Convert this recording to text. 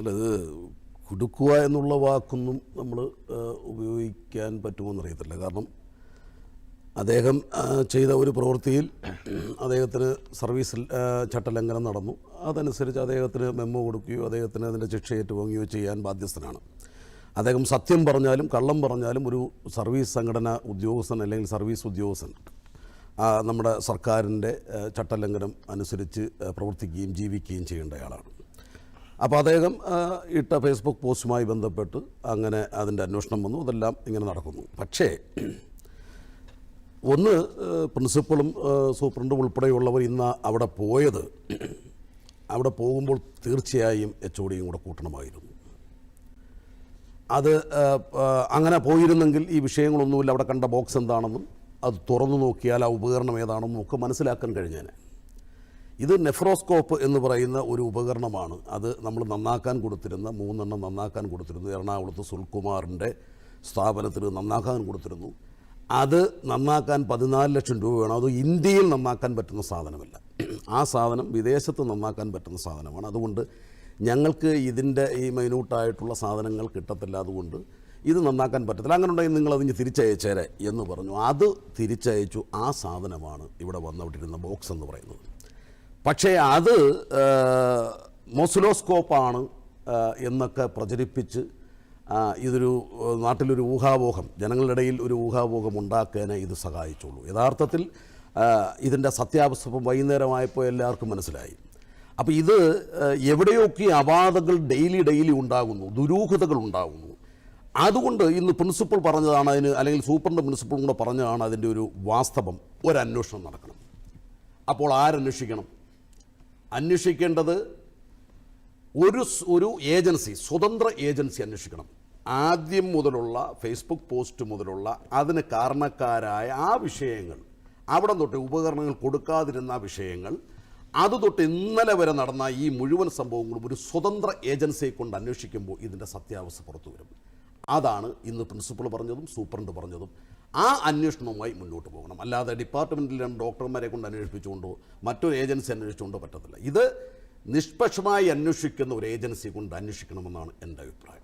അല്ല ഇത് കുടുക്കുക എന്നുള്ള വാക്കൊന്നും നമ്മൾ ഉപയോഗിക്കാൻ പറ്റുമോ അറിയത്തില്ല. കാരണം അദ്ദേഹം ചെയ്ത ഒരു പ്രവൃത്തിയിൽ അദ്ദേഹത്തിന് സർവീസിൽ ചട്ടലംഘനം നടന്നു. അതനുസരിച്ച് അദ്ദേഹത്തിന് മെമ്മോ കൊടുക്കുകയോ അദ്ദേഹത്തിന് അതിന്റെ ശിക്ഷ ഏറ്റുവാങ്ങുകയോ ചെയ്യാൻ ബാധ്യസ്ഥനാണ്. അദ്ദേഹം സത്യം പറഞ്ഞാലും കള്ളം പറഞ്ഞാലും ഒരു സർവീസ് സംഘടന ഉദ്യോഗസ്ഥൻ അല്ലെങ്കിൽ സർവീസ് ഉദ്യോഗസ്ഥൻ നമ്മുടെ സർക്കാരിന്റെ ചട്ടലംഘനം അനുസരിച്ച് പ്രവർത്തിക്കുകയും ജീവിക്കുകയും ചെയ്യേണ്ടയാളാണ് അപ്പോൾ അദ്ദേഹം ഇട്ട ഫേസ്ബുക്ക് പോസ്റ്റുമായി ബന്ധപ്പെട്ട് അങ്ങനെ അതിന്റെ അന്വേഷണം വന്നു. അതെല്ലാം ഇങ്ങനെ നടക്കുന്നു. പക്ഷേ ഒന്ന് പ്രിൻസിപ്പളും സൂപ്രണ്ടും ഉൾപ്പെടെയുള്ളവർ ഇന്ന് അവിടെ പോയത് അവിടെ പോകുമ്പോൾ തീർച്ചയായും എച്ച് ഒ ഡിയും കൂടെ കൂട്ടണമായിരുന്നു. അത് അങ്ങനെ പോയിരുന്നെങ്കിൽ ഈ വിഷയങ്ങളൊന്നുമില്ല. അവിടെ കണ്ട ബോക്സ് എന്താണെന്നും അത് തുറന്നു നോക്കിയാൽ ആ ഉപകരണം ഏതാണെന്നും ഒക്കെ മനസ്സിലാക്കാൻ കഴിഞ്ഞേനെ. ഇത് നെഫ്രോസ്കോപ്പ് എന്ന് പറയുന്ന ഒരു ഉപകരണമാണ്. അത് നമ്മൾ നന്നാക്കാൻ കൊടുത്തിരുന്ന മൂന്നെണ്ണം നന്നാക്കാൻ കൊടുത്തിരുന്നു. എറണാകുളത്ത് സുൽകുമാറിന്റെ സ്ഥാപനത്തിന് നന്നാക്കാൻ കൊടുത്തിരുന്നു. അത് നന്നാക്കാൻ പതിനാല് ലക്ഷം രൂപ വേണം. അത് ഇന്ത്യയിൽ നന്നാക്കാൻ പറ്റുന്ന സാധനമല്ല. ആ സാധനം വിദേശത്ത് നന്നാക്കാൻ പറ്റുന്ന സാധനമാണ്. അതുകൊണ്ട് ഞങ്ങൾക്ക് ഇതിന്റെ ഈ മൈന്യൂട്ടായിട്ടുള്ള സാധനങ്ങൾ കിട്ടത്തില്ല. അതുകൊണ്ട് ഇത് നന്നാക്കാൻ പറ്റത്തില്ല. അങ്ങനെ ഉണ്ടെങ്കിൽ നിങ്ങൾ അതിന് തിരിച്ചയച്ചേരെ എന്ന് പറഞ്ഞു. അത് തിരിച്ചയച്ചു. ആ സാധനമാണ് ഇവിടെ വന്നവിട്ടിരുന്ന ബോക്സ് എന്ന് പറയുന്നത്. പക്ഷേ അത് മൊസുലോസ്കോപ്പാണ് എന്നൊക്കെ പ്രചരിപ്പിച്ച് ഇതൊരു നാട്ടിലൊരു ഊഹാപോഹം ജനങ്ങളുടെ ഇടയിൽ ഒരു ഊഹാപോഹം ഉണ്ടാക്കാനേ ഇത് സഹായിച്ചുള്ളൂ. യഥാർത്ഥത്തിൽ ഇതിന്റെ സത്യാവസ്ഥ വൈകുന്നേരമായപ്പോൾ എല്ലാവർക്കും മനസ്സിലായി. അപ്പോൾ ഇത് എവിടെയൊക്കെ അപാധകൾ ഡെയിലി ഡെയിലി ഉണ്ടാകുന്നു ദുരൂഹതകൾ ഉണ്ടാകുന്നു അതുകൊണ്ട് ഇന്ന് പ്രിൻസിപ്പൾ പറഞ്ഞതാണ് അതിന് അല്ലെങ്കിൽ സൂപ്രണ്ട് പ്രിൻസിപ്പളും കൂടെ പറഞ്ഞതാണ് അതിന്റെ ഒരു വാസ്തവം ഒരു അന്വേഷണം നടക്കണം. അപ്പോൾ ആരന്വേഷിക്കണം? അന്വേഷിക്കേണ്ടത് ഒരു ഒരു ഏജൻസി സ്വതന്ത്ര ഏജൻസി അന്വേഷിക്കണം. ആദ്യം മുതലുള്ള ഫേസ്ബുക്ക് പോസ്റ്റ് മുതലുള്ള അതിന് കാരണക്കാരായ ആ വിഷയങ്ങൾ അവിടെ തൊട്ട് ഉപകരണങ്ങൾ കൊടുക്കാതിരുന്ന വിഷയങ്ങൾ അത് തൊട്ട് ഇന്നലെ വരെ നടന്ന ഈ മുഴുവൻ സംഭവങ്ങളും ഒരു സ്വതന്ത്ര ഏജൻസിയെ കൊണ്ട് അന്വേഷിക്കുമ്പോൾ ഇതിന്റെ സത്യാവസ്ഥ പുറത്തു വരും. അതാണ് ഇന്ന് പ്രിൻസിപ്പൾ പറഞ്ഞതും സൂപ്രണ്ട് പറഞ്ഞതും. ആ അന്വേഷണവുമായി മുന്നോട്ട് പോകണം. അല്ലാതെ ഡിപ്പാർട്ട്മെന്റിലെ ഡോക്ടർമാരെ കൊണ്ട് അന്വേഷിപ്പിച്ചുകൊണ്ടോ മറ്റൊരു ഏജൻസി അന്വേഷിച്ചുകൊണ്ടോ പറ്റത്തില്ല. ഇത് നിഷ്പക്ഷമായി അന്വേഷിക്കുന്ന ഒരു ഏജൻസി കൊണ്ട് അന്വേഷിക്കണമെന്നാണ് എന്റെ അഭിപ്രായം.